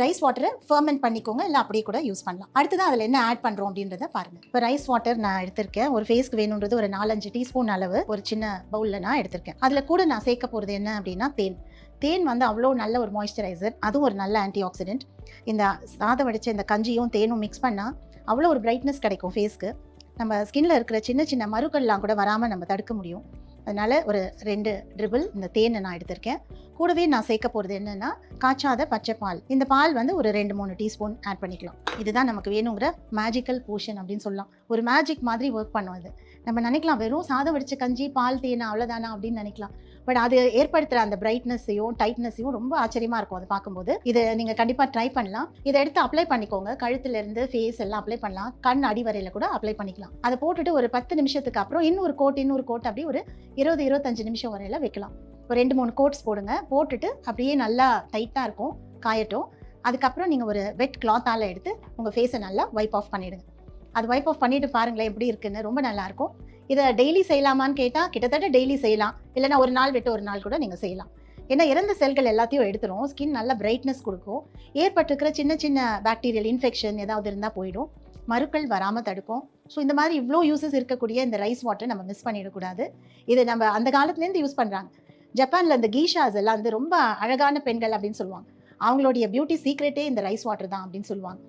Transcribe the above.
Rice வாட்டரை ferment பண்ணிக்கோங்க. இல்லை அப்படியே கூட யூஸ் பண்ணலாம். அடுத்ததான் அதில் என்ன ஆட் பண்ணுறோம் அப்படின்றத பாருங்கள் இப்போ ரைஸ் வாட்டர் நான் எடுத்திருக்கேன். ஒரு ஃபேஸ்க்கு வேணுன்றது ஒரு நாலஞ்சு டீஸ்பூன் அளவு ஒரு சின்ன பவுலில் நான் எடுத்திருக்கேன். அதில் கூட நான் சேர்க்க போகிறது என்ன அப்படின்னா தேன். தேன் வந்து அவ்வளோ நல்ல ஒரு மாய்ஸ்சரைசர் அதுவும் ஒரு நல்ல ஆன்டி ஆக்சிடென்ட் இந்த சாதம் வடித்த இந்த கஞ்சியும் தேனும் மிக்ஸ் பண்ணால் அவ்வளோ ஒரு பிரைட்னஸ் கிடைக்கும் ஃபேஸ்க்கு நம்ம ஸ்கின்ல இருக்கிற சின்ன சின்ன மருக்கள்லாம் கூட வராமல் நம்ம தடுக்க முடியும். அதனால் ஒரு ரெண்டு ட்ரிபிள் இந்த தேனை நான் எடுத்திருக்கேன். கூடவே நான் சேர்க்க போகிறது என்னென்னா காய்ச்சாத பச்சை பால். இந்த பால் வந்து ஒரு ரெண்டு மூணு டீஸ்பூன் ஆட் பண்ணிக்கலாம். இதுதான் நமக்கு வேணுங்கிற மேஜிக்கல் போர்ஷன் அப்படின்னு சொல்லலாம். ஒரு மேஜிக் மாதிரி ஒர்க் பண்ணும் அது. நம்ம நினைக்கலாம் வெறும் சாதம் வடிச்ச கஞ்சி பால் தேனா அவ்வளோதானா அப்படின்னு நினைக்கலாம். பட் அது ஏற்படுத்துகிற அந்த பிரைட்னஸையும் டைட்னஸையும் ரொம்ப ஆச்சரியமாக இருக்கும் அதை பார்க்கும்போது. இதை நீங்கள் கண்டிப்பாக ட்ரை பண்ணலாம். இதை எடுத்து அப்ளை பண்ணிக்கோங்க. கழுத்துலேருந்து ஃபேஸ் எல்லாம் அப்ளை பண்ணலாம். கண் அடிவரையில் கூட அப்ளை பண்ணிக்கலாம். அதை போட்டுட்டு ஒரு பத்து நிமிஷத்துக்கு அப்புறம் இன்னொரு கோட் இன்னொரு கோட் அப்படி ஒரு இருபது இருபத்தஞ்சு நிமிஷம் வரையில வைக்கலாம். ஒரு ரெண்டு மூணு கோட்ஸ் போடுங்க. போட்டுட்டு அப்படியே நல்லா டைட்டாக இருக்கும். காயட்டும். அதுக்கப்புறம் நீங்கள் ஒரு வெட் கிளாத்தால் எடுத்து உங்கள் ஃபேஸை நல்லா வைப் ஆஃப் பண்ணிவிடுங்க அது வைப் ஆஃப் பண்ணிட்டு பாருங்களேன் எப்படி இருக்குன்னு. ரொம்ப நல்லாயிருக்கும் இதை டெய்லி செய்யலாமான்னு கேட்டால் கிட்டத்தட்ட டெய்லி செய்யலாம். இல்லைன்னா ஒரு நாள் விட்டு ஒரு நாள் கூட நீங்கள் செய்யலாம். ஏன்னா இறந்த செல்கள் எல்லாத்தையும் எடுத்துரும். ஸ்கின் நல்ல பிரைட்னஸ் கொடுக்கும். ஏற்பட்டிருக்கிற சின்ன சின்ன பாக்டீரியல் இன்ஃபெக்ஷன் ஏதாவது இருந்தால் போயிடும். மறுக்கள் வராமல் தடுக்கும். ஸோ இந்த மாதிரி இவ்வளோ யூசஸ் இருக்கக்கூடிய இந்த ரைஸ் வாட்டர் நம்ம மிஸ் பண்ணிடக்கூடாது. இது நம்ம அந்த காலத்துலேருந்து யூஸ் பண்ணுறாங்க ஜப்பானில் இந்த கீஷாஸ் எல்லாம் வந்து ரொம்ப அழகான பெண்கள் அப்படின்னு சொல்லுவாங்க. அவங்களுடைய பியூட்டி சீக்ரெட்டே இந்த ரைஸ் வாட்டர் தான் அப்படின்னு சொல்லுவாங்க.